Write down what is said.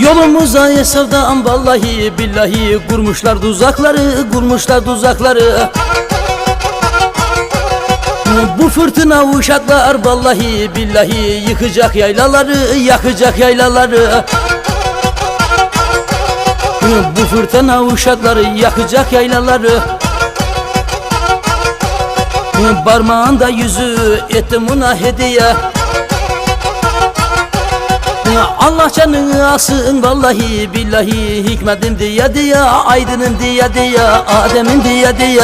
Yolumuza sevdam vallahi billahi Kurmuşlar tuzakları, kurmuşlar tuzakları Bu fırtına uşaklar vallahi billahi Yıkacak yaylaları, yakacak yaylaları. Bu fırtına uşakları yakacak yaylaları. Parmağında yüzü ettim ona hediye Allah canını alsın vallahi billahi Hikmetin diye diye Aydın'ın diye diye Adem'in diye diye